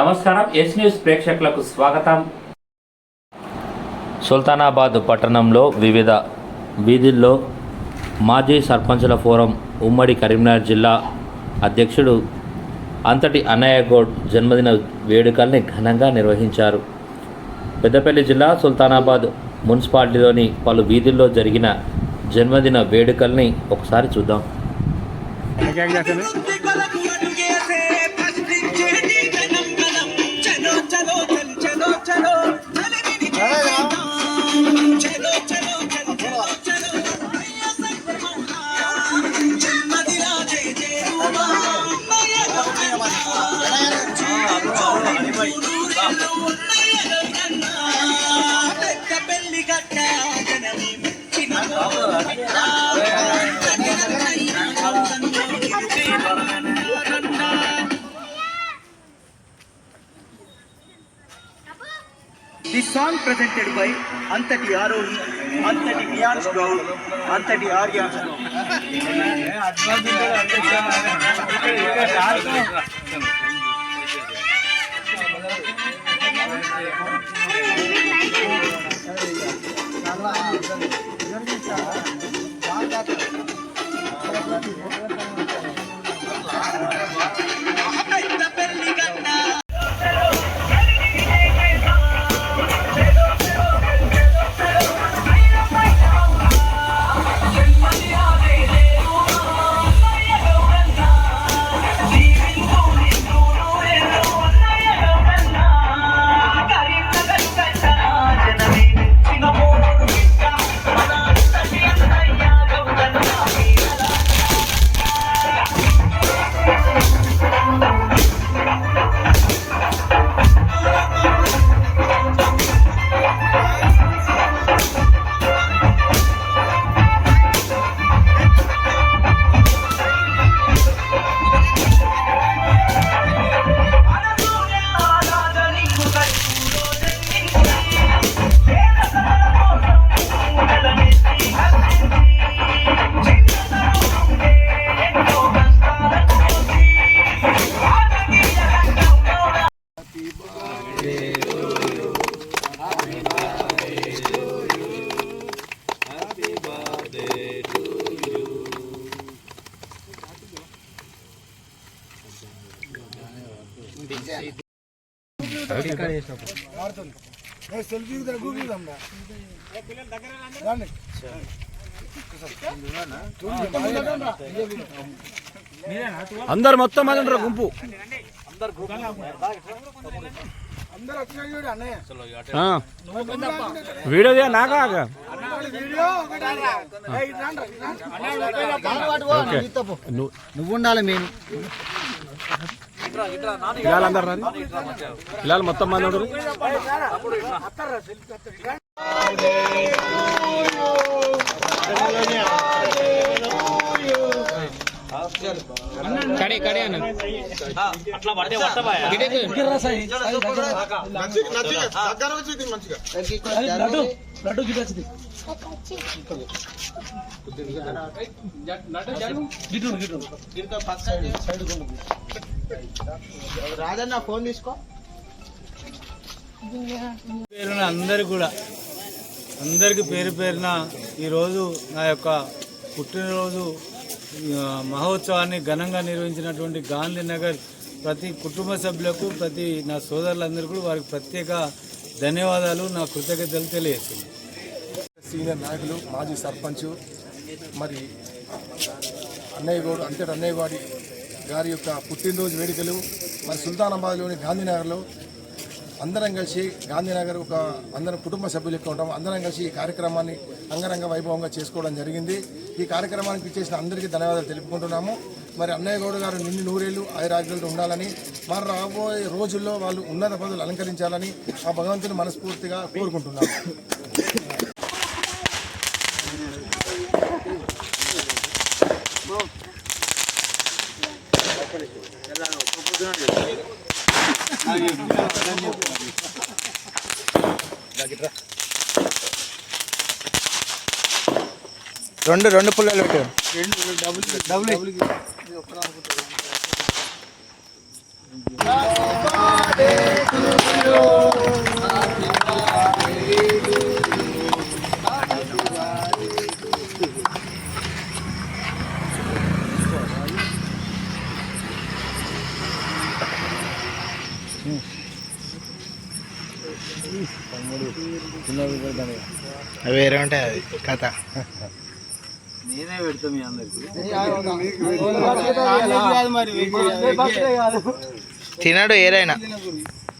నమస్కారం yes news ప్రేక్షకులకు స్వాగతం. సుల్తానాబాద్ పట్టణంలో వివిధ వీధుల్లో మాజీ సర్పంచుల ఫోరం ఉమ్మడి కరీంనగర్ జిల్లా అధ్యక్షుడు అంతటి అన్నయ్య గౌడ్ జన్మదిన వేడుకల్ని ఘనంగా నిర్వహించారు. పెద్దపల్లి జిల్లా సుల్తానాబాద్ మున్సిపాలిటీలోని పలు వీధుల్లో జరిగిన జన్మదిన వేడుకల్ని ఒకసారి చూద్దాం. The song presented by Antati Arohi, Antati Miyan's Gold, Antati Aryan's Gold. Thank you. ಖಂಡಿತ అందరు మొత్తం మంది ఉంటారు గుంపు? వీడియో తీయ నాకా మేము ఓకే. నువ్వు- నువ్వు ఉండాలి మెయిన్ పిల్లలు అందరు రాని? పిల్లలు మొత్తం మంది ఉంటారు రాజన్న ఫోన్ తీసుకో. పేరున అందరు కూడా అందరికి పేరు పేరున ఈరోజు నా యొక్క పుట్టినరోజు మహోత్సవాన్ని ఘనంగా నిర్వహించినటువంటి గాంధీనగర్ ప్రతి కుటుంబ సభ్యులకు ప్రతి నా సోదరులందరూ కూడా వారికి ప్రత్యేక ధన్యవాదాలు నా కృతజ్ఞతలు తెలియజేస్తుంది సీనియర్ నాయకులు మాజీ సర్పంచ్ మరి అన్నయ్య గౌడ్ అంతటి అన్నయ్య వాడి గారి యొక్క పుట్టినరోజు వేడుకలు మరి సుల్తానాబాద్లోని గాంధీనగర్లో అందరం కలిసి గాంధీనగర్ ఒక అందరం కుటుంబ సభ్యులు ఎక్కువ ఉంటాం అందరం కలిసి ఈ కార్యక్రమాన్ని అంగరంగ వైభవంగా చేసుకోవడం జరిగింది. ఈ కార్యక్రమానికి ఇచ్చేసిన అందరికీ ధన్యవాదాలు తెలుపుకుంటున్నాము. మరి అన్నయ్య గౌడ్ గారు నిన్ను నూరేళ్ళు ఐరాగ్యాలతో ఉండాలని మరి రాబోయే రోజుల్లో వాళ్ళు ఉన్నత పదవులు అలంకరించాలని ఆ భగవంతుని మనస్ఫూర్తిగా కోరుకుంటున్నాము. రెండు రెండు పుల్లలు పెట్టారు డబుల్ అవి వేరే ఉంటాయి అది కథ నేనే పెడతా మీ అందరికి తినడు ఏరైనా